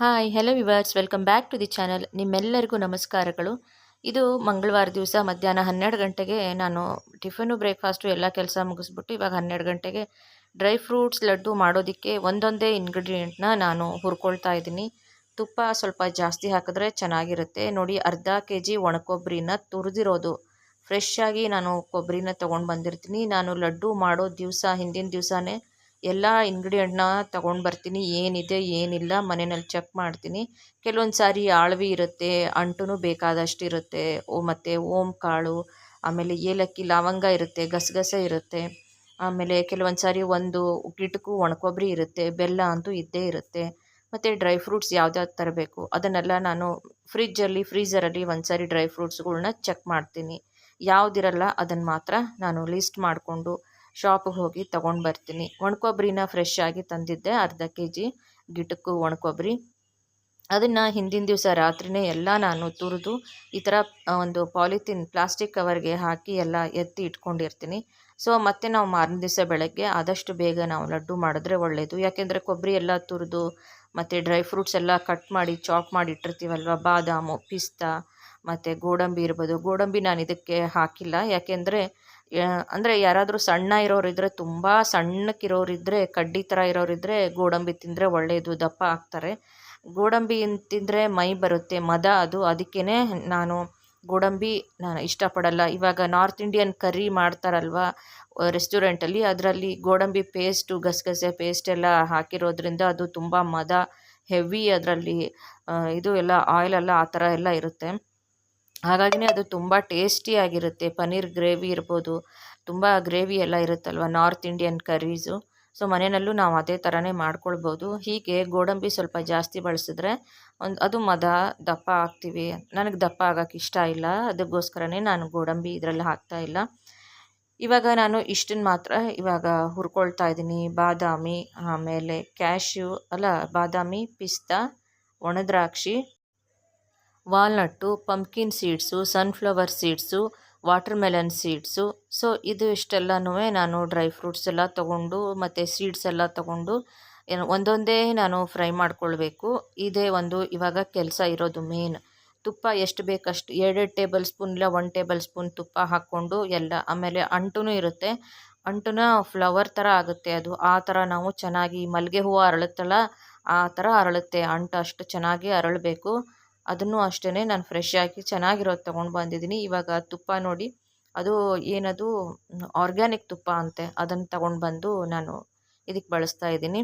Hi hello viewers welcome back to the channel ನಿಮ್ಮೆಲ್ಲರಿಗೂ ನಮಸ್ಕಾರಗಳು. ಇದು ಮಂಗಳವಾರ ದಿವಸ ಮಧ್ಯಾಹ್ನ ಹನ್ನೆರಡು ಗಂಟೆಗೆ ನಾನು ಟಿಫನು ಬ್ರೇಕ್ಫಾಸ್ಟು ಎಲ್ಲ ಕೆಲಸ ಮುಗಿಸ್ಬಿಟ್ಟು ಇವಾಗ ಹನ್ನೆರಡು ಗಂಟೆಗೆ ಡ್ರೈ ಫ್ರೂಟ್ಸ್ ಲಡ್ಡು ಮಾಡೋದಕ್ಕೆ ಒಂದೊಂದೇ ಇಂಗ್ರೀಡಿಯೆಂಟ್ನ ನಾನು ಹುರ್ಕೊಳ್ತಾ ಇದ್ದೀನಿ. ತುಪ್ಪ ಸ್ವಲ್ಪ ಜಾಸ್ತಿ ಹಾಕಿದ್ರೆ ಚೆನ್ನಾಗಿರುತ್ತೆ. ನೋಡಿ, ಅರ್ಧ ಕೆ ಜಿ ಒಣಕೊಬ್ಬರಿನ ತುರಿದಿರೋದು. ಫ್ರೆಶ್ ಆಗಿ ನಾನು ಕೊಬ್ಬರಿನ ತೊಗೊಂಡು ಬಂದಿರ್ತೀನಿ ನಾನು ಲಡ್ಡು ಮಾಡೋ ದಿವಸ, ಹಿಂದಿನ ದಿವಸನೇ ಎಲ್ಲ ಇಂಗ್ರೀಡಿಯೆಂಟ್ನ ತಗೊಂಡು ಬರ್ತೀನಿ. ಏನಿದೆ ಏನಿಲ್ಲ ಮನೆಯಲ್ಲಿ ಚೆಕ್ ಮಾಡ್ತೀನಿ. ಕೆಲವೊಂದು ಸಾರಿ ಆಳ್ವಿ ಇರುತ್ತೆ ಅಂಟು ಬೇಕಾದಷ್ಟು ಇರುತ್ತೆ. ಓ, ಮತ್ತು ಓಮ್ ಕಾಳು, ಆಮೇಲೆ ಏಲಕ್ಕಿ, ಲವಂಗ ಇರುತ್ತೆ, ಗಸಗಸೆ ಇರುತ್ತೆ. ಆಮೇಲೆ ಕೆಲವೊಂದು ಸಾರಿ ಒಂದು ಗಿಟಕು ಒಣಕೊಬ್ಬರಿ ಇರುತ್ತೆ, ಬೆಲ್ಲ ಅಂತೂ ಇದ್ದೇ ಇರುತ್ತೆ. ಮತ್ತು ಡ್ರೈ ಫ್ರೂಟ್ಸ್ ಯಾವ್ದ್ಯಾವ್ದು ತರಬೇಕು, ಅದನ್ನೆಲ್ಲ ನಾನು ಫ್ರಿಜ್ಜಲ್ಲಿ ಫ್ರೀಝರಲ್ಲಿ ಒಂದು ಸಾರಿ ಡ್ರೈ ಫ್ರೂಟ್ಸ್ಗಳ್ನ ಚೆಕ್ ಮಾಡ್ತೀನಿ. ಯಾವುದಿರಲ್ಲ ಅದನ್ನು ಮಾತ್ರ ನಾನು ಲಿಸ್ಟ್ ಮಾಡಿಕೊಂಡು ಶಾಪಿಗೆ ಹೋಗಿ ತೊಗೊಂಡು ಬರ್ತೀನಿ. ಒಣಕೊಬ್ಬರಿನ ಫ್ರೆಶ್ ಆಗಿ ತಂದಿದ್ದೆ, ಅರ್ಧ ಕೆ ಜಿ ಗಿಟಕು ಒಣಕೊಬ್ಬರಿ ಅದನ್ನು ಹಿಂದಿನ ದಿವಸ ರಾತ್ರಿಯೇ ಎಲ್ಲ ನಾನು ತುರಿದು ಈ ಥರ ಒಂದು ಪಾಲಿಥಿನ್ ಪ್ಲಾಸ್ಟಿಕ್ ಕವರ್ಗೆ ಹಾಕಿ ಎಲ್ಲ ಎತ್ತಿ ಇಟ್ಕೊಂಡಿರ್ತೀನಿ. ಸೊ ಮತ್ತೆ ನಾವು ಮಾರನೇ ದಿವಸ ಬೆಳಗ್ಗೆ ಆದಷ್ಟು ಬೇಗ ನಾವು ಲಡ್ಡು ಮಾಡಿದ್ರೆ ಒಳ್ಳೆಯದು ಯಾಕೆಂದರೆ ಕೊಬ್ಬರಿ ಎಲ್ಲ ತುರಿದು, ಮತ್ತು ಡ್ರೈ ಫ್ರೂಟ್ಸ್ ಎಲ್ಲ ಕಟ್ ಮಾಡಿ, ಚಾಪ್ ಮಾಡಿ ಇಟ್ಟಿರ್ತೀವಲ್ವ? ಬಾದಾಮು, ಪಿಸ್ತಾ, ಮತ್ತು ಗೋಡಂಬಿ ಇರ್ಬೋದು. ಗೋಡಂಬಿ ನಾನು ಇದಕ್ಕೆ ಹಾಕಿಲ್ಲ. ಯಾಕೆಂದರೆ ಅಂದರೆ ಯಾರಾದರೂ ಸಣ್ಣ ಇರೋರಿದ್ದರೆ ತುಂಬ ಸಣ್ಣಕ್ಕಿರೋರಿದ್ದರೆ ಕಡ್ಡಿ ಥರ ಇರೋರಿದ್ದರೆ ಗೋಡಂಬಿ ತಿಂದರೆ ಒಳ್ಳೆಯದು ದಪ್ಪ ಆಗ್ತಾರೆ. ಗೋಡಂಬಿ ತಿಂದರೆ ಮೈ ಬರುತ್ತೆ, ಮದ ಅದು. ಅದಕ್ಕೇ ನಾನು ಗೋಡಂಬಿ ನಾನು ಇಷ್ಟಪಡಲ್ಲ. ಇವಾಗ ನಾರ್ತ್ ಇಂಡಿಯನ್ ಕರಿ ಮಾಡ್ತಾರಲ್ವ ರೆಸ್ಟೋರೆಂಟಲ್ಲಿ, ಅದರಲ್ಲಿ ಗೋಡಂಬಿ ಪೇಸ್ಟು, ಗಸಗಸೆ ಪೇಸ್ಟ್ ಎಲ್ಲ ಹಾಕಿರೋದ್ರಿಂದ ಅದು ತುಂಬ ಮದ, ಹೆವಿ ಅದರಲ್ಲಿ ಇದು ಎಲ್ಲ ಆಯಿಲೆಲ್ಲ ಆ ಥರ ಎಲ್ಲ ಇರುತ್ತೆ. ಹಾಗಾಗಿನೇ ಅದು ತುಂಬ ಟೇಸ್ಟಿಯಾಗಿರುತ್ತೆ ಪನ್ನೀರ್ ಗ್ರೇವಿ ಇರ್ಬೋದು, ತುಂಬ ಗ್ರೇವಿ ಎಲ್ಲ ಇರುತ್ತಲ್ವ? North Indian ಕರೀಸು. ಸೊ, ಮನೆಯಲ್ಲೂ ನಾವು ಅದೇ ಥರನೇ ಮಾಡ್ಕೊಳ್ಬೋದು. ಹೀಗೆ ಗೋಡಂಬಿ ಸ್ವಲ್ಪ ಜಾಸ್ತಿ ಬಳಸಿದ್ರೆ ಒಂದು, ಅದು ಮದ, ದಪ್ಪ ಹಾಕ್ತೀವಿ ನನಗೆ ದಪ್ಪ ಆಗೋಕ್ಕೆ ಇಷ್ಟ ಇಲ್ಲ. ಅದಕ್ಕೋಸ್ಕರನೇ ನಾನು ಗೋಡಂಬಿ ಇದರಲ್ಲಿ ಹಾಕ್ತಾ ಇಲ್ಲ. ಇವಾಗ ನಾನು ಇಷ್ಟನ್ನು ಮಾತ್ರ ಇವಾಗ ಹುರ್ಕೊಳ್ತಾ ಇದ್ದೀನಿ. ಬಾದಾಮಿ, ಆಮೇಲೆ ಕ್ಯಾಶ್ಯೂ, ಅಲ್ಲ ಬಾದಾಮಿ, ಪಿಸ್ತಾ, ಒಣದ್ರಾಕ್ಷಿ walnut, pumpkin seeds, sunflower seeds watermelon seeds. So, ಇದು ಇಷ್ಟೆಲ್ಲನೂ ನಾನು ಡ್ರೈ ಫ್ರೂಟ್ಸ್ ಎಲ್ಲ ತೊಗೊಂಡು ಮತ್ತು ಸೀಡ್ಸ್ ಎಲ್ಲ ತೊಗೊಂಡು ಒಂದೊಂದೇ ನಾನು ಫ್ರೈ ಮಾಡ್ಕೊಳ್ಬೇಕು. ಇದೇ ಒಂದು ಇವಾಗ ಕೆಲಸ ಇರೋದು ಮೇನ್. ತುಪ್ಪ ಎಷ್ಟು ಬೇಕಷ್ಟು ಎರಡೆರಡು ಟೇಬಲ್ ಸ್ಪೂನ್ ಇಲ್ಲ ಒನ್ ಟೇಬಲ್ ಸ್ಪೂನ್ ತುಪ್ಪ ಹಾಕ್ಕೊಂಡು ಎಲ್ಲ ಆಮೇಲೆ ಅಂಟು ಇರುತ್ತೆ. ಅಂಟುನ ಫ್ಲವರ್ ಥರ ಆಗುತ್ತೆ ಅದು. ಆ ಥರ ನಾವು ಚೆನ್ನಾಗಿ ಮಲ್ಲಿಗೆ ಹೂವು ಅರಳುತ್ತಲ್ಲ, ಆ ಥರ ಅರಳುತ್ತೆ. ಅಂಟು ಅಷ್ಟು ಚೆನ್ನಾಗಿ ಅರಳಬೇಕು. ಅದನ್ನು ಅಷ್ಟೇ ನಾನು ಫ್ರೆಶ್ ಆಗಿ ಚೆನ್ನಾಗಿರೋದು ತೊಗೊಂಡು ಬಂದಿದ್ದೀನಿ. ಇವಾಗ ತುಪ್ಪ ನೋಡಿ, ಅದು ಏನದು ಆರ್ಗ್ಯಾನಿಕ್ ತುಪ್ಪ ಅಂತೆ, ಅದನ್ನು ತಗೊಂಡು ಬಂದು ನಾನು ಇದಕ್ಕೆ ಬಳಸ್ತಾ ಇದ್ದೀನಿ.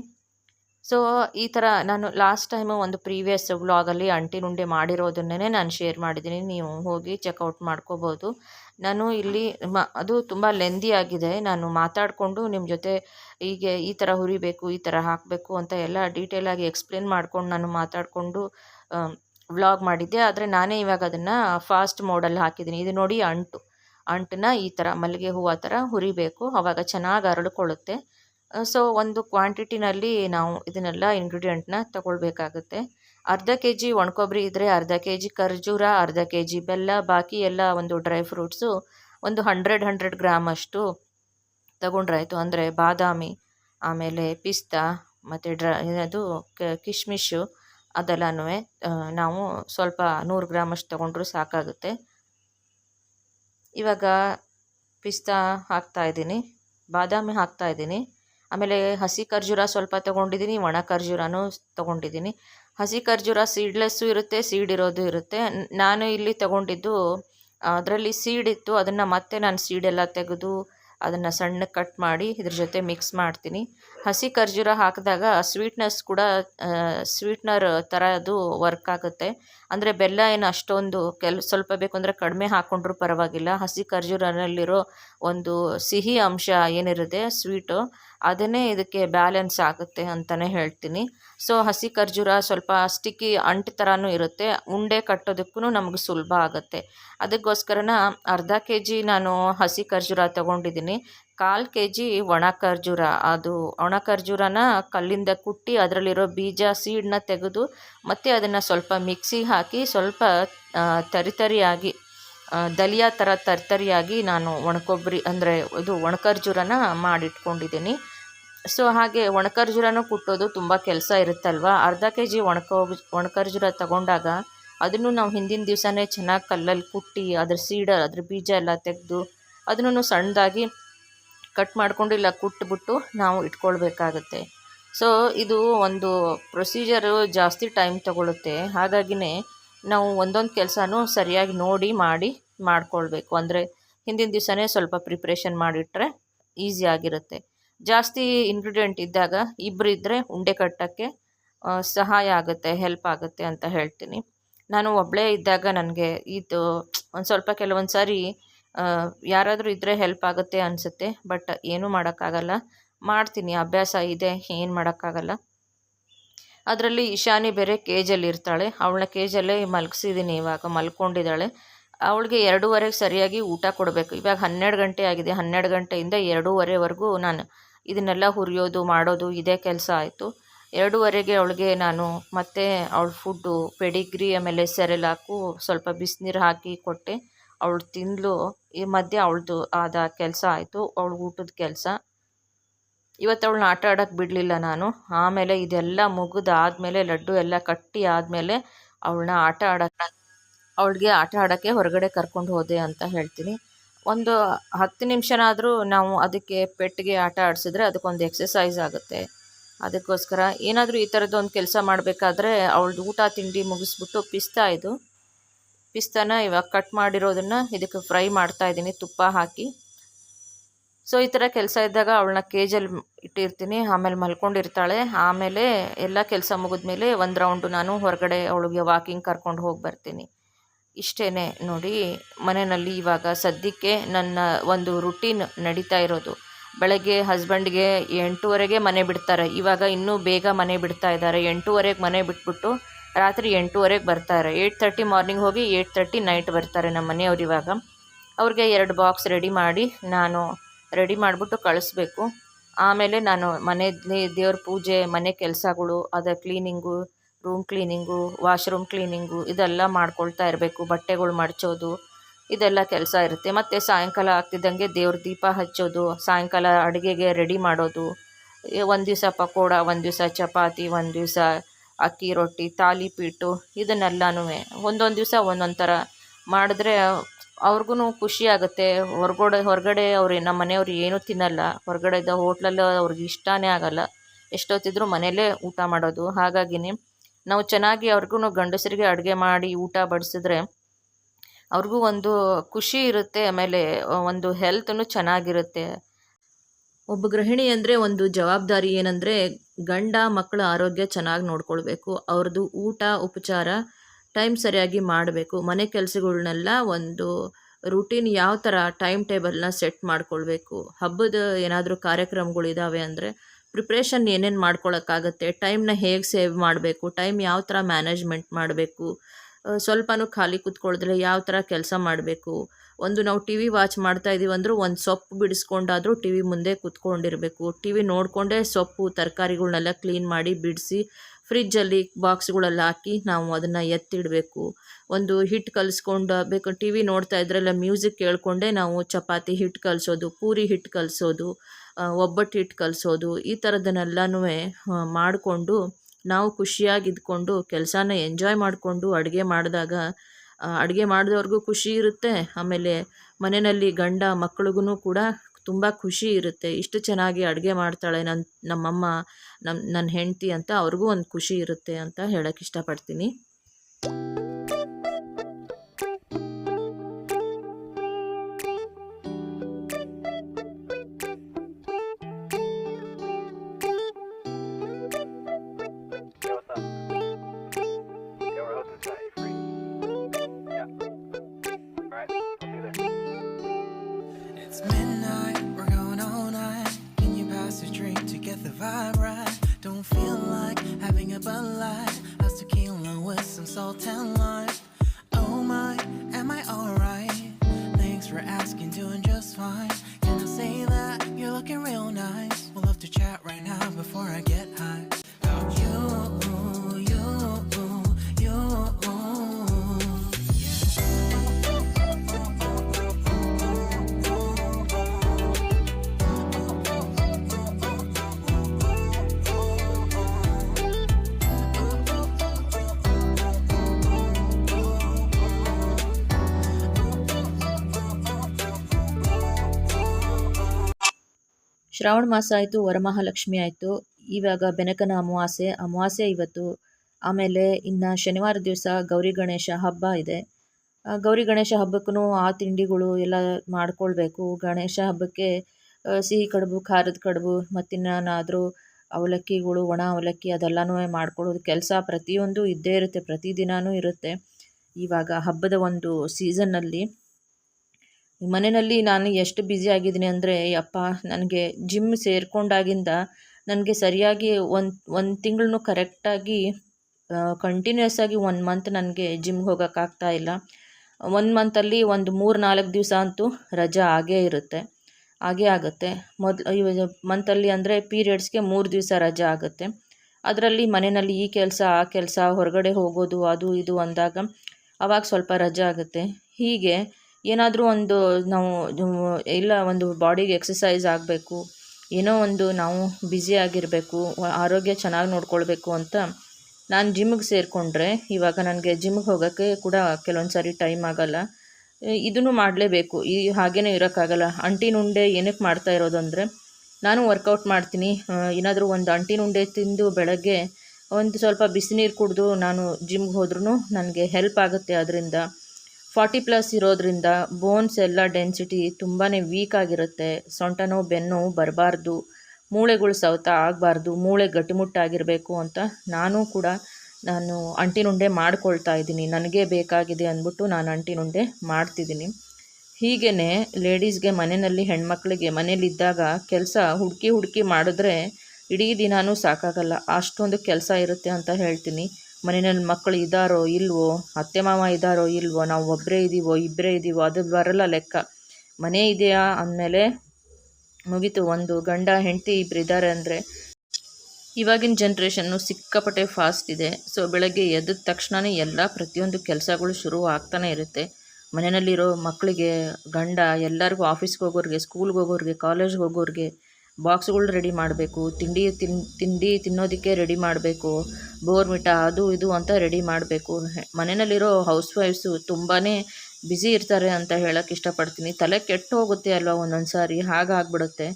ಸೊ ಈ ಥರ ನಾನು ಲಾಸ್ಟ್ ಟೈಮು ಒಂದು ಪ್ರೀವಿಯಸ್ ವ್ಲಾಗಲ್ಲಿ ಅಂಟಿನುಂಡೆ ಮಾಡಿರೋದನ್ನೇ ನಾನು ಶೇರ್ ಮಾಡಿದ್ದೀನಿ. ನೀವು ಹೋಗಿ ಚೆಕ್ಔಟ್ ಮಾಡ್ಕೋಬೋದು. ನಾನು ಇಲ್ಲಿ ಮ, ಅದು ತುಂಬ ಲೆಂದಿ ಆಗಿದೆ. ನಾನು ಮಾತಾಡಿಕೊಂಡು ನಿಮ್ಮ ಜೊತೆ ಹೀಗೆ ಈ ಥರ ಹುರಿಬೇಕು, ಈ ಥರ ಹಾಕಬೇಕು ಅಂತ ಎಲ್ಲ ಡೀಟೇಲಾಗಿ ಎಕ್ಸ್ಪ್ಲೇನ್ ಮಾಡ್ಕೊಂಡು ನಾನು ಮಾತಾಡಿಕೊಂಡು ವ್ಲಾಗ್ ಮಾಡಿದ್ದೆ, ಆದರೆ ನಾನೇ ಇವಾಗ ಅದನ್ನು ಫಾಸ್ಟ್ ಮೋಡಲ್ಲಿ ಹಾಕಿದ್ದೀನಿ. ಇದು ನೋಡಿ ಅಂಟು. ಅಂಟನ್ನ ಈ ಥರ ಮಲ್ಲಿಗೆ ಹೂವು ಥರ ಹುರಿಬೇಕು. ಆವಾಗ ಚೆನ್ನಾಗಿ ಅರಳಿಕೊಳ್ಳುತ್ತೆ. ಸೊ ಒಂದು ಕ್ವಾಂಟಿಟಿನಲ್ಲಿ ನಾವು ಇದನ್ನೆಲ್ಲ ಇಂಗ್ರೀಡಿಯೆಂಟ್ನ ತಗೊಳ್ಬೇಕಾಗುತ್ತೆ. ಅರ್ಧ ಕೆ ಜಿ ಒಣಕೊಬ್ಬರಿ ಇದ್ದರೆ ಅರ್ಧ ಕೆ ಜಿ ಖರ್ಜೂರ, ಅರ್ಧ ಕೆ ಜಿ ಬೆಲ್ಲ, ಬಾಕಿ ಎಲ್ಲ ಒಂದು ಡ್ರೈ ಫ್ರೂಟ್ಸು ಒಂದು ಹಂಡ್ರೆಡ್ ಹಂಡ್ರೆಡ್ ಗ್ರಾಮ್ ಅಷ್ಟು ತಗೊಂಡ್ರಾಯಿತು. ಅಂದರೆ ಬಾದಾಮಿ, ಆಮೇಲೆ ಪಿಸ್ತಾ, ಮತ್ತು ಡ್ರ ಅದು ಕಿಶ್ಮಿಶು ಅದೆಲ್ಲನೂ ನಾವು ಸ್ವಲ್ಪ ನೂರು ಗ್ರಾಮಷ್ಟು ತೊಗೊಂಡ್ರೂ ಸಾಕಾಗುತ್ತೆ. ಇವಾಗ ಪಿಸ್ತಾ ಹಾಕ್ತಾಯಿದ್ದೀನಿ ಬಾದಾಮಿ ಹಾಕ್ತಾಯಿದ್ದೀನಿ ಆಮೇಲೆ ಹಸಿ ಖರ್ಜೂರ ಸ್ವಲ್ಪ ತೊಗೊಂಡಿದ್ದೀನಿ, ಒಣ ಖರ್ಜೂರನೂ ತೊಗೊಂಡಿದ್ದೀನಿ. ಹಸಿ ಖರ್ಜೂರ ಸೀಡ್ಲೆಸ್ಸು ಇರುತ್ತೆ, ಸೀಡ್ ಇರೋದು ಇರುತ್ತೆ. ನಾನು ಇಲ್ಲಿ ತೊಗೊಂಡಿದ್ದು, ಅದರಲ್ಲಿ ಸೀಡ್ ಇತ್ತು, ಅದನ್ನು ಮತ್ತೆ ನಾನು ಸೀಡೆಲ್ಲ ತೆಗೆದು ಅದನ್ನು ಸಣ್ಣ ಕಟ್ ಮಾಡಿ ಇದ್ರ ಜೊತೆ ಮಿಕ್ಸ್ ಮಾಡ್ತೀನಿ. ಹಸಿ ಖರ್ಜೂರ ಹಾಕಿದಾಗ ಸ್ವೀಟ್ನೆಸ್ ಕೂಡ ಸ್ವೀಟ್ನರ್ ಥರ ಅದು ವರ್ಕ್ ಆಗುತ್ತೆ. ಅಂದರೆ ಬೆಲ್ಲ ಏನು ಅಷ್ಟೊಂದು ಕೆಲ್, ಸ್ವಲ್ಪ ಬೇಕು ಅಂದರೆ ಕಡಿಮೆ ಹಾಕ್ಕೊಂಡ್ರೂ ಪರವಾಗಿಲ್ಲ. ಹಸಿ ಖರ್ಜೂರನಲ್ಲಿರೋ ಒಂದು ಸಿಹಿ ಅಂಶ ಏನಿರುತ್ತೆ ಸ್ವೀಟು ಅದನ್ನೇ ಇದಕ್ಕೆ ಬ್ಯಾಲೆನ್ಸ್ ಆಗುತ್ತೆ ಅಂತಲೇ ಹೇಳ್ತೀನಿ. ಸೊ ಹಸಿ ಖರ್ಜೂರ ಸ್ವಲ್ಪ ಸ್ಟಿಕ್ಕಿ ಅಂಟು ಥರನೂ ಇರುತ್ತೆ. ಉಂಡೆ ಕಟ್ಟೋದಕ್ಕೂ ನಮಗೆ ಸುಲಭ ಆಗುತ್ತೆ. ಅದಕ್ಕೋಸ್ಕರನ ಅರ್ಧ ಕೆ ಜಿ ನಾನು ಹಸಿ ಖರ್ಜೂರ ತೊಗೊಂಡಿದ್ದೀನಿ. ಕಾಲು ಕೆ ಜಿ ಒಣ ಖರ್ಜೂರ. ಅದು ಒಣ ಖರ್ಜೂರನ ಕಲ್ಲಿಂದ ಕುಟ್ಟಿ ಅದರಲ್ಲಿರೋ ಬೀಜ ಸೀಡನ್ನ ತೆಗೆದು ಮತ್ತು ಅದನ್ನು ಸ್ವಲ್ಪ ಮಿಕ್ಸಿಗೆ ಹಾಕಿ ಸ್ವಲ್ಪ ತರಿತರಿಯಾಗಿ ದಲಿಯಾ ಥರ ತರ್ತರಿಯಾಗಿ ನಾನು ಒಣಕೊಬ್ಬರಿ ಅಂದರೆ ಇದು ಒಣಕರ್ಜೂರನ ಮಾಡಿಟ್ಕೊಂಡಿದ್ದೀನಿ. ಸೊ, ಹಾಗೆ ಒಣಕರ್ಜೂರನೂ ಕುಟ್ಟೋದು ತುಂಬ ಕೆಲಸ ಇರುತ್ತಲ್ವ? ಅರ್ಧ ಕೆ ಜಿ ಒಣಕೋ, ಒಣಕರ್ಜೂರ ತಗೊಂಡಾಗ ಅದನ್ನು ನಾವು ಹಿಂದಿನ ದಿವಸನೇ ಚೆನ್ನಾಗಿ ಕಲ್ಲಲ್ಲಿ ಕುಟ್ಟಿ ಅದ್ರ ಸೀಡ, ಅದ್ರ ಬೀಜ ಎಲ್ಲ ತೆಗೆದು ಅದನ್ನು ಸಣ್ಣದಾಗಿ ಕಟ್ ಮಾಡಿಕೊಂಡು ಇಲ್ಲ ಕುಟ್ಬಿಟ್ಟು ನಾವು ಇಟ್ಕೊಳ್ಬೇಕಾಗತ್ತೆ. ಸೊ, ಇದು ಒಂದು ಪ್ರೊಸೀಜರು ಜಾಸ್ತಿ ಟೈಮ್ ತಗೊಳುತ್ತೆ. ಹಾಗಾಗಿನೇ ನಾವು ಒಂದೊಂದು ಕೆಲಸನೂ ಸರಿಯಾಗಿ ನೋಡಿ ಮಾಡಿ ಮಾಡಿಕೊಳ್ಬೇಕು. ಅಂದರೆ ಹಿಂದಿನ ದಿವಸನೇ ಸ್ವಲ್ಪ ಪ್ರಿಪ್ರೇಷನ್ ಮಾಡಿಟ್ರೆ ಈಸಿ ಆಗಿರುತ್ತೆ. ಜಾಸ್ತಿ ಇಂಗ್ರೀಡಿಯೆಂಟ್ ಇದ್ದಾಗ ಇಬ್ಬರು ಇದ್ದರೆ ಉಂಡೆ ಕಟ್ಟೋಕ್ಕೆ ಸಹಾಯ ಆಗುತ್ತೆ ಹೆಲ್ಪ್ ಆಗುತ್ತೆ ಅಂತ ಹೇಳ್ತೀನಿ. ನಾನು ಒಬ್ಬಳೇ ಇದ್ದಾಗ ನನಗೆ ಇದು ಒಂದು ಸ್ವಲ್ಪ ಕೆಲವೊಂದು ಸಾರಿ ಯಾರಾದರೂ ಇದ್ದರೆ ಹೆಲ್ಪ್ ಆಗುತ್ತೆ ಅನಿಸುತ್ತೆ ಬಟ್ ಏನೂ ಮಾಡೋಕ್ಕಾಗಲ್ಲ. ಮಾಡ್ತೀನಿ, ಅಭ್ಯಾಸ ಇದೆ, ಏನು ಮಾಡೋಕ್ಕಾಗಲ್ಲ. ಅದರಲ್ಲಿ ಇಶಾನಿ ಬೇರೆ ಕೇಜಲ್ಲಿ ಇರ್ತಾಳೆ. ಅವಳನ್ನ ಕೇಜಲ್ಲೇ ಮಲಗಿಸಿದ್ದೀನಿ ಇವಾಗ ಮಲ್ಕೊಂಡಿದ್ದಾಳೆ. ಅವಳಿಗೆ ಎರಡೂವರೆಗೆ ಸರಿಯಾಗಿ ಊಟ ಕೊಡಬೇಕು. ಇವಾಗ ಹನ್ನೆರಡು ಗಂಟೆ ಆಗಿದೆ. ಹನ್ನೆರಡು ಗಂಟೆಯಿಂದ ಎರಡೂವರೆವರೆಗೂ ನಾನು ಇದನ್ನೆಲ್ಲ ಹುರಿಯೋದು, ಮಾಡೋದು ಇದೇ ಕೆಲಸ ಆಯಿತು. ಎರಡೂವರೆಗೆ ಅವಳಿಗೆ ನಾನು ಮತ್ತೆ ಅವಳ ಫುಡ್ಡು ಪೆಡಿಗ್ರಿ ಆಮೇಲೆ ಸೆರೆಲಾಕು ಸ್ವಲ್ಪ ಬಿಸಿನೀರು ಹಾಕಿ ಕೊಟ್ಟೆ. ಅವಳು ತಿಂದಳು. ಈ ಮಧ್ಯೆ ಅವಳದು ಆದ ಕೆಲಸ ಆಯಿತು. ಅವಳು ಊಟದ ಕೆಲಸ. ಇವತ್ತು ಅವಳನ್ನ ಆಟ ಆಡೋಕ್ಕೆ ಬಿಡಲಿಲ್ಲ ನಾನು. ಆಮೇಲೆ ಇದೆಲ್ಲ ಮುಗಿದಾದ್ಮೇಲೆ ಲಡ್ಡು ಎಲ್ಲ ಕಟ್ಟಿ ಆದಮೇಲೆ ಅವಳನ್ನ ಆಟ ಆಡೋಕ್ಕೆ ಅವಳಿಗೆ ಆಟ ಆಡೋಕ್ಕೆ ಹೊರಗಡೆ ಕರ್ಕೊಂಡು ಹೋದೆ ಅಂತ ಹೇಳ್ತೀನಿ. ಒಂದು ಹತ್ತು ನಿಮಿಷನಾದರೂ ನಾವು ಅದಕ್ಕೆ ಪೆಟ್ಟಿಗೆ ಆಟ ಆಡಿಸಿದ್ರೆ ಅದಕ್ಕೊಂದು ಎಕ್ಸಸೈಸ್ ಆಗುತ್ತೆ. ಅದಕ್ಕೋಸ್ಕರ ಏನಾದರೂ ಈ ಥರದ್ದು ಒಂದು ಕೆಲಸ ಮಾಡಬೇಕಾದ್ರೆ ಅವಳದು ಊಟ ತಿಂಡಿ ಮುಗಿಸ್ಬಿಟ್ಟು ಪಿಸ್ತಾ ಇದು ಪಿಸ್ತಾನ ಇವಾಗ ಕಟ್ ಮಾಡಿರೋದನ್ನು ಇದಕ್ಕೆ ಫ್ರೈ ಮಾಡ್ತಾ ಇದ್ದೀನಿ ತುಪ್ಪ ಹಾಕಿ. ಸೊ ಈ ಥರ ಕೆಲಸ ಇದ್ದಾಗ ಅವಳನ್ನ ಕೇಜಲ್ಲಿ ಇಟ್ಟಿರ್ತೀನಿ, ಆಮೇಲೆ ಮಲ್ಕೊಂಡಿರ್ತಾಳೆ. ಆಮೇಲೆ ಎಲ್ಲ ಕೆಲಸ ಮುಗಿದ್ಮೇಲೆ ಒಂದು ರೌಂಡು ನಾನು ಹೊರಗಡೆ ಅವಳಿಗೆ ವಾಕಿಂಗ್ ಕರ್ಕೊಂಡು ಹೋಗಿ ಬರ್ತೀನಿ. ಇಷ್ಟೇ ನೋಡಿ, ಮನೆಯಲ್ಲಿ ಇವಾಗ ಸದ್ಯಕ್ಕೆ ನನ್ನ ಒಂದು ರುಟೀನ್ ನಡೀತಾ ಇರೋದು. ಬೆಳಗ್ಗೆ ಹಸ್ಬೆಂಡ್ಗೆ ಎಂಟೂವರೆಗೆ ಮನೆ ಬಿಡ್ತಾರೆ. ಇವಾಗ ಇನ್ನೂ ಬೇಗ ಮನೆ ಬಿಡ್ತಾ ಇದ್ದಾರೆ. ಎಂಟೂವರೆಗೆ ಮನೆ ಬಿಟ್ಬಿಟ್ಟು ರಾತ್ರಿ ಎಂಟೂವರೆಗೆ ಬರ್ತಾರೆ. ಏಯ್ಟ್ ತರ್ಟಿ ಮಾರ್ನಿಂಗ್ ಹೋಗಿ ಏಯ್ಟ್ ತರ್ಟಿ ನೈಟ್ ಬರ್ತಾರೆ ನಮ್ಮ ಮನೆಯವ್ರು ಇವಾಗ. ಅವ್ರಿಗೆ ಎರಡು ಬಾಕ್ಸ್ ರೆಡಿ ಮಾಡಿ ನಾನು ರೆಡಿ ಮಾಡಿಬಿಟ್ಟು ಕಳಿಸ್ಬೇಕು. ಆಮೇಲೆ ನಾನು ಮನೆಯಲ್ಲಿ ದೇವ್ರ ಪೂಜೆ, ಮನೆ ಕೆಲಸಗಳು ಅದರ cleaning room cleaning washroom cleaning ಇದೆಲ್ಲ ಮಾಡ್ಕೊಳ್ತಾ ಇರಬೇಕು. ಬಟ್ಟೆಗಳು ಮಡಚೋದು, ಇದೆಲ್ಲ ಕೆಲಸ ಇರುತ್ತೆ. ಮತ್ತು ಸಾಯಂಕಾಲ ಆಗ್ತಿದ್ದಂಗೆ ದೇವ್ರ ದೀಪ ಹಚ್ಚೋದು, ಸಾಯಂಕಾಲ ಅಡುಗೆಗೆ ರೆಡಿ ಮಾಡೋದು. ಒಂದು ದಿವಸ ಪಕೋಡ, ಒಂದು ದಿವಸ ಚಪಾತಿ, ಒಂದು ದಿವಸ ಅಕ್ಕಿ ರೊಟ್ಟಿ, ತಾಲಿಪೀಟು ಇದನ್ನೆಲ್ಲನೂ ಒಂದೊಂದು ದಿವಸ ಒಂದೊಂದು ಥರ ಮಾಡಿದ್ರೆ ಅವ್ರಿಗೂ ಖುಷಿ ಆಗುತ್ತೆ. ಹೊರಗಡೆ ಹೊರಗಡೆ ಅವ್ರು ನಮ್ಮ ಮನೆಯವ್ರು ಏನೂ ತಿನ್ನಲ್ಲ. ಹೊರಗಡೆದ ಹೋಟ್ಲಲ್ಲಿ ಅವ್ರಿಗೆ ಇಷ್ಟನೇ ಆಗಲ್ಲ. ಎಷ್ಟೊತ್ತಿದ್ರೂ ಮನೆಯಲ್ಲೇ ಊಟ ಮಾಡೋದು. ಹಾಗಾಗಿನೇ ನಾವು ಚೆನ್ನಾಗಿ ಅವ್ರಿಗೂ ಗಂಡಸರಿಗೆ ಅಡುಗೆ ಮಾಡಿ ಊಟ ಬಡಿಸಿದ್ರೆ ಅವ್ರಿಗೂ ಒಂದು ಖುಷಿ ಇರುತ್ತೆ. ಆಮೇಲೆ ಒಂದು ಹೆಲ್ತೂ ಚೆನ್ನಾಗಿರುತ್ತೆ. ಒಬ್ಬ ಗೃಹಿಣಿ ಅಂದರೆ ಒಂದು ಜವಾಬ್ದಾರಿ ಏನಂದರೆ ಗಂಡ ಮಕ್ಕಳ ಆರೋಗ್ಯ ಚೆನ್ನಾಗಿ ನೋಡ್ಕೊಳ್ಬೇಕು. ಅವ್ರದ್ದು ಊಟ, ಉಪಚಾರ ಟೈಮ್ ಸರಿಯಾಗಿ ಮಾಡಬೇಕು. ಮನೆ ಕೆಲಸಗಳನ್ನೆಲ್ಲ ಒಂದು ರೂಟೀನ್ ಯಾವ ಥರ ಟೈಮ್ ಟೇಬಲ್ನ ಸೆಟ್ ಮಾಡ್ಕೊಳ್ಬೇಕು. ಹಬ್ಬದ ಏನಾದರೂ ಕಾರ್ಯಕ್ರಮಗಳಿದ್ದಾವೆ ಅಂದರೆ ಪ್ರಿಪ್ರೇಷನ್ ಏನೇನು ಮಾಡ್ಕೊಳ್ಳೋಕ್ಕಾಗತ್ತೆ ಟೈಮ್ನ ಹೇಗೆ ಸೇವ್ ಮಾಡಬೇಕು, ಟೈಮ್ ಯಾವ ಥರ ಮ್ಯಾನೇಜ್ಮೆಂಟ್ ಮಾಡಬೇಕು ಸ್ವಲ್ಪನೂ ಖಾಲಿ ಕೂತ್ಕೊಳ್ಳೋದ್ರೆ ಯಾವ ಥರ ಕೆಲಸ ಮಾಡಬೇಕು. ಒಂದು ನಾವು ಟಿ ವಿ ವಾಚ್ ಮಾಡ್ತಾ ಇದ್ದೀವಿ ಅಂದರೂ ಒಂದು ಸೊಪ್ಪು ಬಿಡಿಸ್ಕೊಂಡಾದರೂ ಟಿ ವಿ ಮುಂದೆ ಕೂತ್ಕೊಂಡಿರಬೇಕು. ಟಿ ವಿ ನೋಡಿಕೊಂಡೇ ಸೊಪ್ಪು ತರಕಾರಿಗಳನ್ನೆಲ್ಲ ಕ್ಲೀನ್ ಮಾಡಿ ಬಿಡಿಸಿ ಫ್ರಿಜ್ಜಲ್ಲಿ ಬಾಕ್ಸ್ಗಳಲ್ಲಿ ಹಾಕಿ ನಾವು ಅದನ್ನು ಎತ್ತಿಡಬೇಕು. ಒಂದು ಹಿಟ್ಟು ಕಲಿಸ್ಕೊಂಡು, ಬೇಕು ಟಿ ವಿ ನೋಡ್ತಾ ಇದ್ರೆಲ್ಲ ಮ್ಯೂಸಿಕ್ ಕೇಳಿಕೊಂಡೇ ನಾವು ಚಪಾತಿ ಹಿಟ್ಟು ಕಲಿಸೋದು, ಪೂರಿ ಹಿಟ್ಟು ಕಲಿಸೋದು ಒಬ್ಬಟ್ಟು ಹಿಟ್ಟು ಕಲಿಸೋದು, ಈ ಥರದನ್ನೆಲ್ಲನೂ ಮಾಡಿಕೊಂಡು ನಾವು ಖುಷಿಯಾಗಿ ಇದ್ಕೊಂಡು ಕೆಲಸನ ಎಂಜಾಯ್ ಮಾಡಿಕೊಂಡು ಅಡುಗೆ ಮಾಡಿದಾಗ ಅಡುಗೆ ಮಾಡಿದವ್ರಿಗೂ ಖುಷಿ ಇರುತ್ತೆ. ಆಮೇಲೆ ಮನೆಯಲ್ಲಿ ಗಂಡ ಮಕ್ಳಿಗೂ ಕೂಡ ತುಂಬ ಖುಷಿ ಇರುತ್ತೆ. ಇಷ್ಟು ಚೆನ್ನಾಗಿ ಅಡುಗೆ ಮಾಡ್ತಾಳೆ ನನ್ನ ನಮ್ಮಮ್ಮ ನಮ್ಮ ನನ್ನ ಹೆಂಡತಿ ಅಂತ ಅವ್ರಿಗೂ ಒಂದು ಖುಷಿ ಇರುತ್ತೆ ಅಂತ ಹೇಳೋಕ್ಕೆ ಇಷ್ಟಪಡ್ತೀನಿ. Vibe right. Don't feel like having a Bud Light. How's tequila with some salt and lime? Oh my, am I alright? Thanks for asking, doing just fine. Can I say that you're looking real nice? We'll love to chat right now before I get high. Shravana ಮಾಸ ಆಯಿತು, ವರಮಹಾಲಕ್ಷ್ಮಿ ಆಯಿತು, ಇವಾಗ ಬೆನಕನ ಅಮಾವಾಸ್ಯೆ ಅಮಾವಾಸ್ಯೆ ಇವತ್ತು ಆಮೇಲೆ ಇನ್ನು ಶನಿವಾರ ದಿವಸ ಗೌರಿ ಗಣೇಶ ಹಬ್ಬ ಇದೆ. ಗೌರಿ ಗಣೇಶ ಹಬ್ಬಕ್ಕೂ ಆ ತಿಂಡಿಗಳು ಎಲ್ಲ ಮಾಡ್ಕೊಳ್ಬೇಕು. ಗಣೇಶ ಹಬ್ಬಕ್ಕೆ ಸಿಹಿ ಕಡುಬು, ಖಾರದ ಕಡುಬು ಮತ್ತಿನ್ನಾದರೂ ಅವಲಕ್ಕಿಗಳು, ಒಣ ಅವಲಕ್ಕಿ ಅದೆಲ್ಲನೂ ಮಾಡ್ಕೊಳ್ಳೋದು ಕೆಲಸ ಪ್ರತಿಯೊಂದು ಇದ್ದೇ ಇರುತ್ತೆ ಪ್ರತಿದಿನವೂ ಇರುತ್ತೆ. ಇವಾಗ ಹಬ್ಬದ ಒಂದು ಸೀಸನ್ನಲ್ಲಿ ಮನೆಯಲ್ಲಿ ನಾನು ಎಷ್ಟು ಬ್ಯುಸಿ ಆಗಿದ್ದೀನಿ ಅಂದರೆ ಅಪ್ಪ ನನಗೆ ಜಿಮ್ ಸೇರಿಕೊಂಡಾಗಿಂದ ನನಗೆ ಸರಿಯಾಗಿ ಒಂದು ಒಂದು ತಿಂಗಳನ್ನೂ ಕರೆಕ್ಟಾಗಿ ಕಂಟಿನ್ಯೂಸ್ ಆಗಿ ಒನ್ ಮಂತ್ ನನಗೆ ಜಿಮ್ಗೆ ಹೋಗೋಕ್ಕಾಗ್ತಾ ಇಲ್ಲ. ಒಂದು ಮಂತಲ್ಲಿ ಒಂದು ಮೂರು, ನಾಲ್ಕು ದಿವಸ ಅಂತೂ ರಜಾ ಆಗೇ ಇರುತ್ತೆ. ಆಗೇ ಆಗುತ್ತೆ. ಮೊದಲು ಮಂತಲ್ಲಿ ಅಂದರೆ ಪೀರಿಯಡ್ಸ್ಗೆ ಮೂರು ದಿವಸ ರಜಾ ಆಗುತ್ತೆ. ಅದರಲ್ಲಿ ಮನೆಯಲ್ಲಿ ಈ ಕೆಲಸ, ಆ ಕೆಲಸ, ಹೊರಗಡೆ ಹೋಗೋದು, ಅದು, ಇದು ಅಂದಾಗ ಅವಾಗ ಸ್ವಲ್ಪ ರಜೆ ಆಗುತ್ತೆ. ಹೀಗೆ ಏನಾದರೂ ಒಂದು ನಾವು ಇಲ್ಲ ಒಂದು ಬಾಡಿಗೆ ಎಕ್ಸಸೈಸ್ ಆಗಬೇಕು, ಏನೋ ಒಂದು ನಾವು ಬ್ಯುಸಿಯಾಗಿರಬೇಕು ಆರೋಗ್ಯ ಚೆನ್ನಾಗಿ ನೋಡ್ಕೊಳ್ಬೇಕು ಅಂತ ನಾನು ಜಿಮ್ಗೆ ಸೇರಿಕೊಂಡ್ರೆ ಇವಾಗ ನನಗೆ ಜಿಮ್ಗೆ ಹೋಗೋಕ್ಕೆ ಕೂಡ ಕೆಲವೊಂದು ಸಾರಿ ಟೈಮ್ ಆಗೋಲ್ಲ. ಇದನ್ನು ಮಾಡಲೇಬೇಕು. ಈ ಹಾಗೇನೇ ಇರೋಕ್ಕಾಗಲ್ಲ. ಅಂಟಿನುಂಡೆ ಏನಕ್ಕೆ ಮಾಡ್ತಾ ಇರೋದು ಅಂದರೆ ನಾನು ವರ್ಕೌಟ್ ಮಾಡ್ತೀನಿ. ಏನಾದರೂ ಒಂದು ಅಂಟಿನುಂಡೆ ತಿಂದು ಬೆಳಗ್ಗೆ ಒಂದು ಸ್ವಲ್ಪ ಬಿಸಿನೀರು ಕುಡಿದು ನಾನು ಜಿಮ್ಗೆ ಹೋದ್ರೂ ನನಗೆ ಹೆಲ್ಪ್ ಆಗುತ್ತೆ ಅದರಿಂದ ಫಾರ್ಟಿ ಪ್ಲಸ್ ಇರೋದ್ರಿಂದ ಬೋನ್ಸ್ ಎಲ್ಲ ಡೆನ್ಸಿಟಿ ತುಂಬಾ ವೀಕ್ ಆಗಿರುತ್ತೆ. ಸೊಂಟ ನೋವು, ಬೆನ್ನು ಬರಬಾರ್ದು. ಮೂಳೆಗಳು ಸೌತ ಆಗಬಾರ್ದು. ಮೂಳೆ ಗಟ್ಟಿಮುಟ್ಟಾಗಿರಬೇಕು ಅಂತ ನಾನು ಕೂಡ ನಾನು ಅಂಟಿನುಂಡೆ ಮಾಡ್ಕೊಳ್ತಾ ಇದ್ದೀನಿ. ನನಗೆ ಬೇಕಾಗಿದೆ ಅಂದ್ಬಿಟ್ಟು ನಾನು ಅಂಟಿನುಂಡೆ ಮಾಡ್ತಿದ್ದೀನಿ. ಹೀಗೇ ಲೇಡೀಸ್ಗೆ ಮನೆಯಲ್ಲಿ, ಹೆಣ್ಮಕ್ಳಿಗೆ ಮನೇಲಿದ್ದಾಗ ಕೆಲಸ ಹುಡುಕಿ ಹುಡುಕಿ ಮಾಡಿದ್ರೆ ಇಡೀ ದಿನಾನೂ ಸಾಕಾಗಲ್ಲ. ಅಷ್ಟೊಂದು ಕೆಲಸ ಇರುತ್ತೆ ಅಂತ ಹೇಳ್ತೀನಿ. ಮನೆಯಲ್ಲಿ ಮಕ್ಕಳು ಇದ್ದಾರೋ ಇಲ್ವೋ, ಅತ್ತೆ ಮಾವ ಇದ್ದಾರೋ ಇಲ್ವೋ, ನಾವು ಒಬ್ಬರೇ ಇದ್ದೀವೋ ಇಬ್ಬರೇ ಇದ್ದೀವೋ ಅದು ಬರಲ್ಲ ಲೆಕ್ಕ. ಮನೆ ಇದೆಯಾ ಅಂದಮೇಲೆ ಮುಗೀತು. ಒಂದು ಗಂಡ, ಹೆಂಡತಿ ಇಬ್ಬರು ಇದ್ದಾರೆ ಅಂದರೆ ಇವಾಗಿನ ಜನ್ರೇಷನ್ನು ಸಿಕ್ಕಾಪಟ್ಟೆ ಫಾಸ್ಟ್ ಇದೆ. ಸೊ ಬೆಳಗ್ಗೆ ಎದ್ದ ತಕ್ಷಣವೇ ಎಲ್ಲ ಪ್ರತಿಯೊಂದು ಕೆಲಸಗಳು ಶುರು ಆಗ್ತಾನೆ ಇರುತ್ತೆ. ಮನೆಯಲ್ಲಿರೋ ಮಕ್ಕಳಿಗೆ, ಗಂಡ, ಎಲ್ಲರಿಗೂ ಆಫೀಸ್ಗೆ ಹೋಗೋರಿಗೆ ಸ್ಕೂಲ್ಗೆ ಹೋಗೋರಿಗೆ ಕಾಲೇಜ್ಗೆ ಹೋಗೋರಿಗೆ ಬಾಕ್ಸ್ಗಳು ರೆಡಿ ಮಾಡಬೇಕು, ತಿಂಡಿ ತಿನ್, ತಿಂಡಿ ತಿನ್ನೋದಕ್ಕೆ ರೆಡಿ ಮಾಡಬೇಕು ಬೋರ್ಮಿಟ ಅದು ಇದು ಅಂತ ರೆಡಿ ಮಾಡಬೇಕು. ಮನೆಯಲ್ಲಿರೋ ಹೌಸ್ ವೈಫ್ಸು ತುಂಬಾ ಬ್ಯುಸಿ ಇರ್ತಾರೆ ಅಂತ ಹೇಳೋಕ್ಕೆ ಇಷ್ಟಪಡ್ತೀನಿ. ತಲೆ ಕೆಟ್ಟು ಹೋಗುತ್ತೆ ಅಲ್ವಾ ಒಂದೊಂದು ಸಾರಿ ಹಾಗಾಗ್ಬಿಡುತ್ತೆ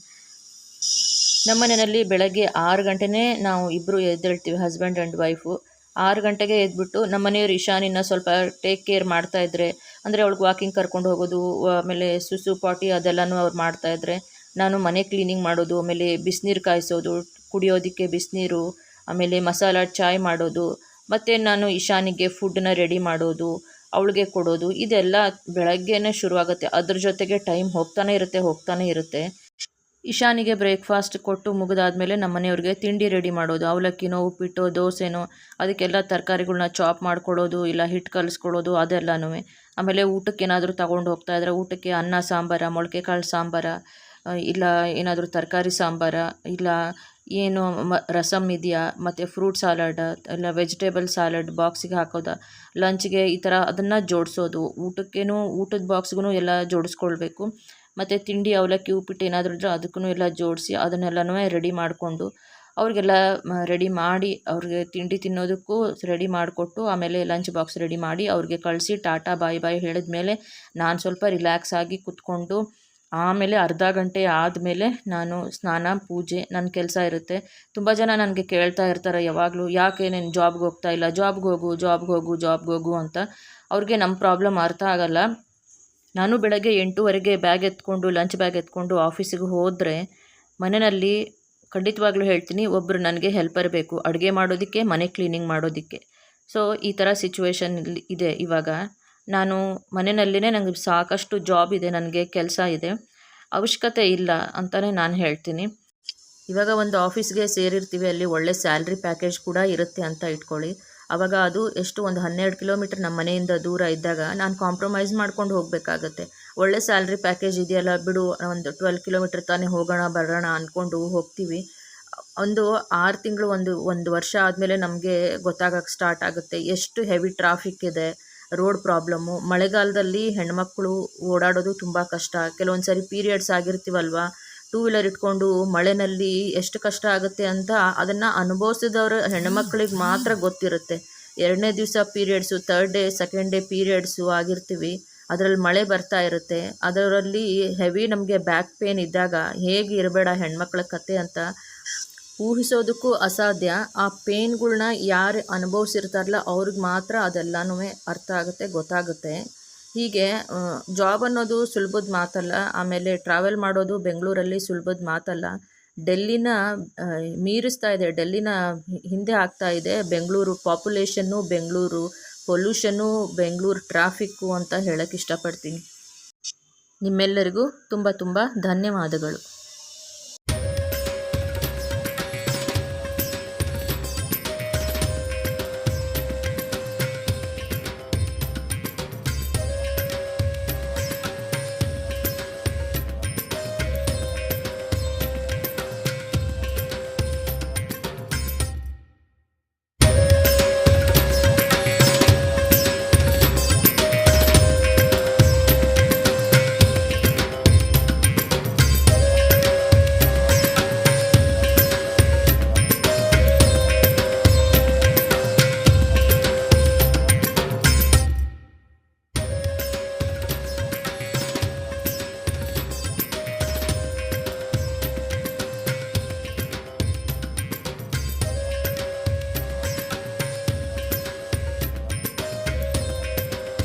ನಮ್ಮ ಮನೆಯಲ್ಲಿ ಬೆಳಗ್ಗೆ ಆರು ಗಂಟೆನೇ ನಾವು ಇಬ್ಬರು ಎದ್ದೇಳ್ತೀವಿ, ಹಸ್ಬೆಂಡ್ ಆ್ಯಂಡ್ ವೈಫು. ಆರು ಗಂಟೆಗೆ ಎದ್ಬಿಟ್ಟು ನಮ್ಮ ಮನೆಯವ್ರು ಇಶಾನಿನ ಸ್ವಲ್ಪ ಟೇಕ್ ಕೇರ್ ಮಾಡ್ತಾಯಿದ್ರೆ ಅಂದರೆ ಅವಳಿಗೆ ವಾಕಿಂಗ್ ಕರ್ಕೊಂಡು ಹೋಗೋದು, ಆಮೇಲೆ ಸುಸು, ಪಾಟಿ ಅದೆಲ್ಲನೂ ಅವ್ರು ಮಾಡ್ತಾಯಿದ್ರೆ ನಾನು ಮನೆ ಕ್ಲೀನಿಂಗ್ ಮಾಡೋದು, ಆಮೇಲೆ ಬಿಸಿನೀರು ಕಾಯಿಸೋದು, ಕುಡಿಯೋದಕ್ಕೆ ಬಿಸಿನೀರು, ಆಮೇಲೆ ಮಸಾಲ ಚಾಯ್ ಮಾಡೋದು, ಮತ್ತು ನಾನು ಇಶಾನಿಗೆ ಫುಡ್ಡನ್ನ ರೆಡಿ ಮಾಡೋದು, ಅವಳಿಗೆ ಕೊಡೋದು, ಇದೆಲ್ಲ ಬೆಳಗ್ಗೆನೇ ಶುರುವಾಗುತ್ತೆ. ಅದ್ರ ಜೊತೆಗೆ ಟೈಮ್ ಹೋಗ್ತಾನೆ ಇರುತ್ತೆ ಹೋಗ್ತಾನೆ ಇರುತ್ತೆ. ಇಶಾನಿಗೆ ಬ್ರೇಕ್ಫಾಸ್ಟ್ ಕೊಟ್ಟು ಮುಗಿದಾದ್ಮೇಲೆ ನಮ್ಮ ಮನೆಯವ್ರಿಗೆ ತಿಂಡಿ ರೆಡಿ ಮಾಡೋದು. ಅವಲಕ್ಕಿನೋ ಉಪ್ಪಿಟ್ಟು ದೋಸೆನೋ, ಅದಕ್ಕೆಲ್ಲ ತರಕಾರಿಗಳನ್ನ ಚಾಪ್ ಮಾಡ್ಕೊಳ್ಳೋದು ಇಲ್ಲ ಹಿಟ್ಟು ಕಲಿಸ್ಕೊಳ್ಳೋದು ಅದೆಲ್ಲನೂ ಆಮೇಲೆ ಊಟಕ್ಕೆ ಏನಾದರೂ ತಗೊಂಡು ಹೋಗ್ತಾ ಇದ್ರೆ ಊಟಕ್ಕೆ ಅನ್ನ, ಸಾಂಬಾರ ಮೊಳಕೆ ಕಾಳು ಸಾಂಬಾರ ಇಲ್ಲ ಏನಾದರೂ ತರಕಾರಿ ಸಾಂಬಾರ, ಇಲ್ಲ ಏನು ಮ ರಸಮ್ ಇದೆಯಾ, ಮತ್ತು ಫ್ರೂಟ್ ಸಾಲಡ್ ಇಲ್ಲ ವೆಜಿಟೇಬಲ್ ಸಾಲಡ್ ಬಾಕ್ಸಿಗೆ ಹಾಕೋದಾ? ಲಂಚ್ಗೆ ಈ ಥರ ಅದನ್ನು ಜೋಡಿಸೋದು. ಊಟಕ್ಕೇನು, ಊಟದ ಬಾಕ್ಸ್ಗೂ ಎಲ್ಲ ಜೋಡಿಸ್ಕೊಳ್ಬೇಕು. ಮತ್ತು ತಿಂಡಿ ಅವಲಕ್ಕಿ, ಉಪ್ಪಿಟ್ಟು ಏನಾದರೂ ಇದ್ದರೆ ಅದಕ್ಕೂ ಎಲ್ಲ ಜೋಡಿಸಿ ಅದನ್ನೆಲ್ಲನೂ ರೆಡಿ ಮಾಡಿಕೊಂಡು ಅವ್ರಿಗೆಲ್ಲ ರೆಡಿ ಮಾಡಿ ಅವ್ರಿಗೆ ತಿಂಡಿ ತಿನ್ನೋದಕ್ಕೂ ರೆಡಿ ಮಾಡಿಕೊಟ್ಟು ಆಮೇಲೆ ಲಂಚ್ ಬಾಕ್ಸ್ ರೆಡಿ ಮಾಡಿ ಅವ್ರಿಗೆ ಕಳಿಸಿ ಟಾಟಾ ಬಾಯ್ ಬಾಯ್ ಹೇಳಿದ್ಮೇಲೆ ನಾನು ಸ್ವಲ್ಪ ರಿಲ್ಯಾಕ್ಸ್ ಆಗಿ ಕುತ್ಕೊಂಡು ಆಮೇಲೆ ಅರ್ಧ ಗಂಟೆ ಆದಮೇಲೆ ನಾನು ಸ್ನಾನ, ಪೂಜೆ ನನ್ನ ಕೆಲಸ ಇರುತ್ತೆ. ತುಂಬ ಜನ ನನಗೆ ಕೇಳ್ತಾ ಇರ್ತಾರೆ, ಯಾವಾಗಲೂ ಯಾಕೆ ನೀನು ಜಾಬ್ಗೆ ಹೋಗ್ತಾ ಇಲ್ಲ? ಜಾಬ್ಗೆ ಹೋಗು ಜಾಬ್ಗೆ ಹೋಗು ಜಾಬ್ಗೆ ಹೋಗು ಅಂತ. ಅವ್ರಿಗೆ ನಮ್ಮ ಪ್ರಾಬ್ಲಮ್ ಅರ್ಥ ಆಗಲ್ಲ. ನಾನು ಬೆಳಗ್ಗೆ ಎಂಟೂವರೆಗೆ ಬ್ಯಾಗ್ ಎತ್ಕೊಂಡು ಲಂಚ್ ಬ್ಯಾಗ್ ಎತ್ಕೊಂಡು ಆಫೀಸಿಗೆ ಹೋದರೆ ಮನೆಯಲ್ಲಿ ಖಂಡಿತವಾಗ್ಲೂ ಹೇಳ್ತೀನಿ ಒಬ್ಬರು ನನಗೆ ಹೆಲ್ಪರ್ ಬೇಕು. ಅಡುಗೆ ಮಾಡೋದಕ್ಕೆ, ಮನೆ ಕ್ಲೀನಿಂಗ್ ಮಾಡೋದಕ್ಕೆ. ಸೊ ಈ ಥರ ಸಿಚುವೇಶನ್ ಇದೆ ಇವಾಗ. ನಾನು ಮನೆಯಲ್ಲಿನೇ ನನಗೆ ಸಾಕಷ್ಟು ಜಾಬ್ ಇದೆ, ನನಗೆ ಕೆಲಸ ಇದೆ, ಅವಶ್ಯಕತೆ ಇಲ್ಲ ಅಂತಲೇ ನಾನು ಹೇಳ್ತೀನಿ. ಇವಾಗ ಒಂದು ಆಫೀಸ್ಗೆ ಸೇರಿರ್ತೀವಿ, ಅಲ್ಲಿ ಒಳ್ಳೆ ಸ್ಯಾಲ್ರಿ ಪ್ಯಾಕೇಜ್ ಕೂಡ ಇರುತ್ತೆ ಅಂತ ಇಟ್ಕೊಳ್ಳಿ. ಆವಾಗ ಅದು ಎಷ್ಟು ಒಂದು ಹನ್ನೆರಡು ಕಿಲೋಮೀಟ್ರ್ ನಮ್ಮ ಮನೆಯಿಂದ ದೂರ ಇದ್ದಾಗ ನಾನು ಕಾಂಪ್ರಮೈಸ್ ಮಾಡ್ಕೊಂಡು ಹೋಗಬೇಕಾಗತ್ತೆ. ಒಳ್ಳೆ ಸ್ಯಾಲ್ರಿ ಪ್ಯಾಕೇಜ್ ಇದೆಯಲ್ಲ, ಬಿಡು, ಒಂದು ಟ್ವೆಲ್ ಕಿಲೋಮೀಟ್ರ್ ತಾನೇ ಹೋಗೋಣ, ಬರೋಣ ಅಂದ್ಕೊಂಡು ಹೋಗ್ತೀವಿ. ಒಂದು ಆರು ತಿಂಗಳು, ಒಂದು ಒಂದು ವರ್ಷ ಆದಮೇಲೆ ನಮಗೆ ಗೊತ್ತಾಗಕ್ಕೆ ಸ್ಟಾರ್ಟ್ ಆಗುತ್ತೆ. ಎಷ್ಟು ಹೆವಿ ಟ್ರಾಫಿಕ್ ಇದೆ ರೋಡ್ ಪ್ರಾಬ್ಲಮ್ಮು ಮಳೆಗಾಲದಲ್ಲಿ ಹೆಣ್ಮಕ್ಳು ಓಡಾಡೋದು ತುಂಬ ಕಷ್ಟ. ಕೆಲವೊಂದು ಸರಿ ಪೀರಿಯಡ್ಸ್ ಆಗಿರ್ತೀವಲ್ವ? ಟೂ ವೀಲರ್ ಇಟ್ಕೊಂಡು ಮಳೆನಲ್ಲಿ ಎಷ್ಟು ಕಷ್ಟ ಆಗುತ್ತೆ ಅಂತ ಅದನ್ನು ಅನುಭವಿಸಿದವರು ಹೆಣ್ಮಕ್ಳಿಗೆ ಮಾತ್ರ ಗೊತ್ತಿರುತ್ತೆ. ಎರಡನೇ ದಿವಸ periods third day, second day periods ಆಗಿರ್ತೀವಿ. ಅದರಲ್ಲಿ ಮಳೆ ಬರ್ತಾ ಇರುತ್ತೆ. ಅದರಲ್ಲಿ ಹೆವಿ ನಮಗೆ ಬ್ಯಾಕ್ ಪೇನ್ ಇದ್ದಾಗ ಹೇಗೆ ಇರಬೇಡ ಹೆಣ್ಮಕ್ಳ ಕತೆ ಅಂತ ಊಹಿಸೋದಕ್ಕೂ ಅಸಾಧ್ಯ. ಆ ಪೇನ್ಗಳನ್ನ ಯಾರು ಅನುಭವಿಸಿರ್ತಾರಲ್ಲ, ಅವ್ರಿಗೆ ಮಾತ್ರ ಅದೆಲ್ಲನೂ ಅರ್ಥ ಆಗುತ್ತೆ, ಗೊತ್ತಾಗುತ್ತೆ. ಹೀಗೆ ಜಾಬ್ ಅನ್ನೋದು ಸುಲಭದ ಮಾತಲ್ಲ, ಆಮೇಲೆ ಟ್ರಾವೆಲ್ ಮಾಡೋದು ಬೆಂಗಳೂರಲ್ಲಿ ಸುಲಭದ ಮಾತಲ್ಲ. ಡೆಲ್ಲಿನ ಮೀರಿಸ್ತಾ ಇದೆ, ಡೆಲ್ಲಿನ ಹಿಂದೆ ಆಗ್ತಾ ಇದೆ. Bengaluru population Bengaluru, pollution Bengaluru traffic ಅಂತ ಹೇಳೋಕ್ಕೆ ಇಷ್ಟಪಡ್ತೀನಿ. ನಿಮ್ಮೆಲ್ಲರಿಗೂ ತುಂಬ ತುಂಬ ಧನ್ಯವಾದಗಳು.